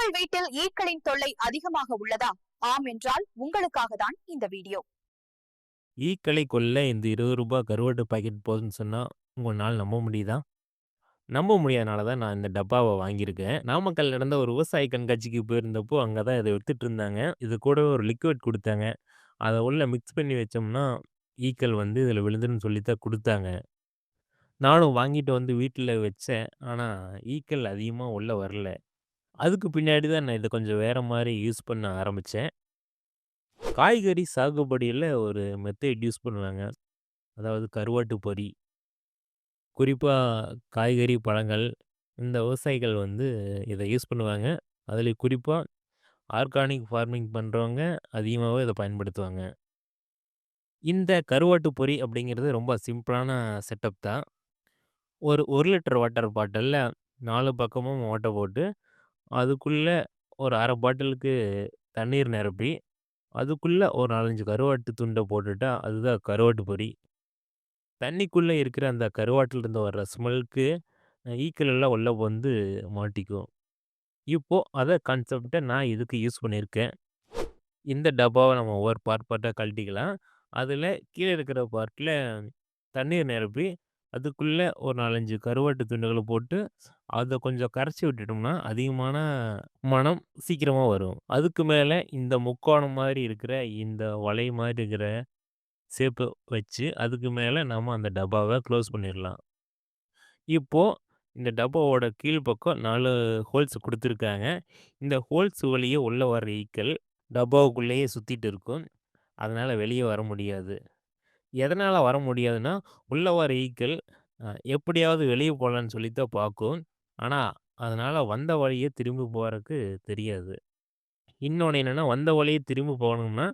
உங்கள் வீட்டில் ஈக்களின் தொல்லை அதிகமாக உள்ளதா ஆம் என்றால் உங்களுக்காக தான் இந்த வீடியோ ஈக்களை கொல்ல இந்த இருபது ரூபாய் கருவாட்டு பாக்கெட் போதுன்னு சொன்னா, உங்களால் நம்ப முடியுதா? நம்ப முடியாதனால தான் நான் இந்த டப்பாவை வாங்கியிருக்கேன். நாமக்கல் நடந்த ஒரு விவசாய கண்காட்சிக்கு போயிருந்தப்போ, அங்கே தான் இத வித்துட்டுருந்தாங்க. இது கூடவே ஒரு லிக்விட் கொடுத்தாங்க அதை உள்ள மிக்ஸ் பண்ணி வச்சோம்னா, ஈக்கள் வந்து இதில் விழுந்துன்னு சொல்லி தான் கொடுத்தாங்க நானும் வாங்கிட்டு வந்து வீட்டில் வச்சேன். ஆனால் ஈக்கள் அதிகமாக உள்ளே வரல. அதுக்கு பின்னாடி தான் நான் இத கொஞ்சம் வேற மாரி யூஸ் பண்ண ஆரம்பிச்சேன். காய்கறி சாகுபடியில ஒரு மெத்தட் யூஸ் பண்ணுவாங்க. அதாவது கருவாட்டு பொறி. குறிப்பா காய்கறி, பழங்கள் இந்த விவசாயிகள் வந்து இத யூஸ் பண்ணுவாங்க. அதில் குறிப்பா ஆர்கானிக் ஃபார்மிங் பண்றவங்க அதிகமாவே இத பயன்படுத்துவாங்க. இந்த கருவாட்டு பொறி அப்படிங்கிறது ரொம்ப சிம்பிளான செட்டப் தான். ஒரு 1 லிட்டர் வாட்டர் பாட்டில்ல 4 பக்கமும் ஓட்டை போட்டு, அதுக்குள்ள ஒரு 1/2 பாட்டிலுக்கு தண்ணீர் நிரப்பி, அதுக்குள்ள ஒரு 4, 5 கருவாட்டு துண்ட போட்டுட்டா, அதுதான் கருவாட்டு பொறி. தண்ணிக்குள்ள இருக்கிற அந்த கருவாட்டிலருந்து வர்ற ஸ்மெல்க்கு ஈக்கள் எல்லாம் உள்ள வந்து மாட்டிக்கும். இப்போ அத கான்செப்ட்ட நான் இதுக்கு யூஸ் பண்ணியிருக்கேன். இந்த டப்பாவ நம்ம ஒவ்வொரு பார்ட் பார்ட்டா கழட்டிக்கலாம். அதில் கீழ இருக்கிற பார்ட்ல தண்ணீர் நிரப்பி, அதுக்குள்ளே ஒரு 4, 5 கருவாட்டு துண்டுகள போட்டு, அத கொஞ்சம் கரைச்சு விட்டுட்டோம்னா, அதிகமான மணம் சீக்கிரமா வரும். அதுக்கு மேல இந்த முக்கோணம் மாரி இருக்கிற, இந்த வலை மாரி இருக்கிற ஷேப்ப வச்சு, அதுக்கு மேல நம்ம அந்த டப்பாவ க்ளோஸ் பண்ணிரலாம். இப்போ இந்த டப்பாவோட கீழ் பக்கம் 4 ஹோல்ஸ் குடுத்துருக்காங்க. இந்த ஹோல்ஸ் வழியே உள்ள வர ஈக்கள் டப்பாவுக்குள்ளேயே சுத்திட்டு இருக்கும். அதனால வெளிய வர முடியாது. எதனால வர முடியாதுன்னா, உள்ள வர ஈக்கள் அ எப்படியாவது வெளிய போலான்னு சொல்லி தான் பாக்கும். ஆனா, அதனால வந்த வழியே திரும்பி போறக்கு தெரியாது. இன்னொன்னு என்னன்னா, வந்த வழியே திரும்பி போகணும்னா,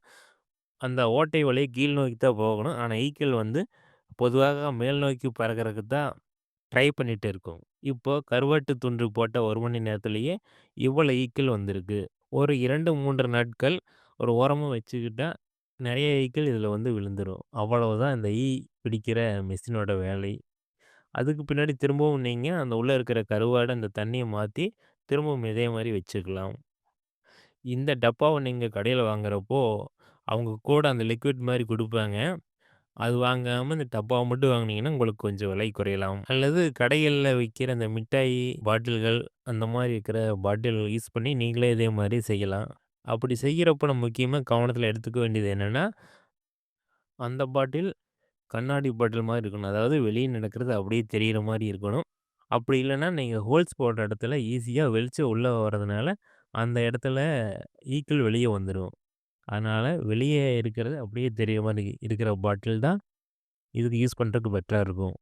அந்த ஓட்டை வழியா கீழ் நோக்கி தான் போகணும். ஆனா, ஈக்கள் வந்து பொதுவாக மேல் நோக்கி பறக்கறக்கு தான் ட்ரை பண்ணிட்டு இருக்கும். இப்போ கருவாட்டு துண்டு போட்ட 1 மணி நேரத்திலேயே இவ்வளோ ஈக்கள் வந்திருக்கு. ஒரு 2, 3 நாட்கள் ஒரு ஓரமா வச்சுக்கிட்டா, நெறைய ஈக்கள் இதில் வந்து விழுந்துரும். அவ்வளவுதான் இந்த ஈ பிடிக்கிற மிஷினோட வேலை. அதுக்கு பின்னாடி திரும்பவும் நீங்க அந்த உள்ள இருக்கிற கருவாட அந்த தண்ணியை மாத்தி, திரும்பவும் இதே மாரி வச்சுக்கலாம். இந்த டப்பாவ நீங்க கடையில வாங்குறப்போ, அவங்க கூட அந்த லிக்விட் மாரி குடுப்பாங்க. அது வாங்காம இந்த டப்பாவ மட்டும் வாங்குனீங்கன்னா, உங்களுக்கு கொஞ்சம் விலை குறையலாம். அல்லது கடைகள்ல விக்கிற அந்த மிட்டாய் பாட்டில்கள், அந்த மாரி இருக்கிற பாட்டில் யூஸ் பண்ணி நீங்களே இதே மாரி செய்யலாம். அப்படி செய்கிறப்ப நம்ம முக்கியமாக கவனத்தில் எடுத்துக்க வேண்டியது என்னென்னா அந்த பாட்டில் கண்ணாடி பாட்டில் மாதிரி இருக்கணும். அதாவது வெளியே நடக்கிறது அப்படியே தெரிகிற மாதிரி இருக்கணும். அப்படி இல்லைன்னா நீங்கள் ஹோல்ஸ் போடுற இடத்துல ஈஸியாக வெளிச்சம் உள்ளே வரதுனால, அந்த இடத்துல ஈக்கள் வெளியே வந்துடும் அதனால் வெளியே இருக்கிறது அப்படியே தெரியிற மாதிரி இருக்கிற பாட்டில் தான் இதுக்கு யூஸ் பண்ணுறதுக்கு பெட்டராக இருக்கும்.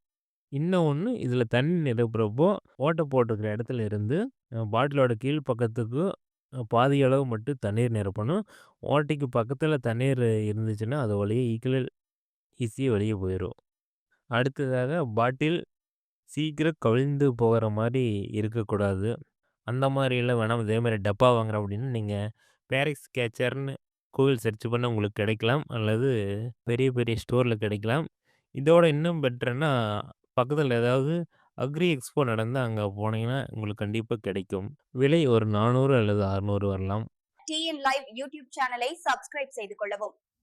இன்னும் ஒன்று இதில் தண்ணி நிரப்புறப்போ, ஓட்ட போட்டிருக்கிற இடத்துல இருந்து பாட்டிலோட கீழ் பக்கத்துக்கு பாதி அளவு மட்டும் தண்ணீர் நிரப்பணும். ஓட்டைக்கு பக்கத்தில் தண்ணீர் இருந்துச்சுன்னா, அது வழியா ஈக்கள் ஈஸியா வெளியே போயிரும். அடுத்ததாக பாட்டில் சீக்கிரம் கவிழ்ந்து போகிற மாதிரி இருக்கக்கூடாது. அந்த மாதிரிலாம் வேணாம். இதே மாதிரி டப்பா வாங்குறோம் அப்படின்னா, நீங்கள் பேரிஸ் கேச்சர்னு கூகுள் சர்ச் பண்ணா உங்களுக்கு கிடைக்கலாம். அல்லது பெரிய பெரிய ஸ்டோர்ல கிடைக்கலாம். இதோட இன்னும் பெட்டர்னா, பக்கத்தில் ஏதாவது அக்ரி எக்ஸ்போ நடந்து அங்க போனீங்கன்னா, உங்களுக்கு கண்டிப்பா கிடைக்கும். விலை ஒரு 400 அல்லது 600 வரலாம். டிஎன் லைவ் யூடியூப் சேனலை சப்ஸ்கிரைப் செய்து கொள்ளவும்.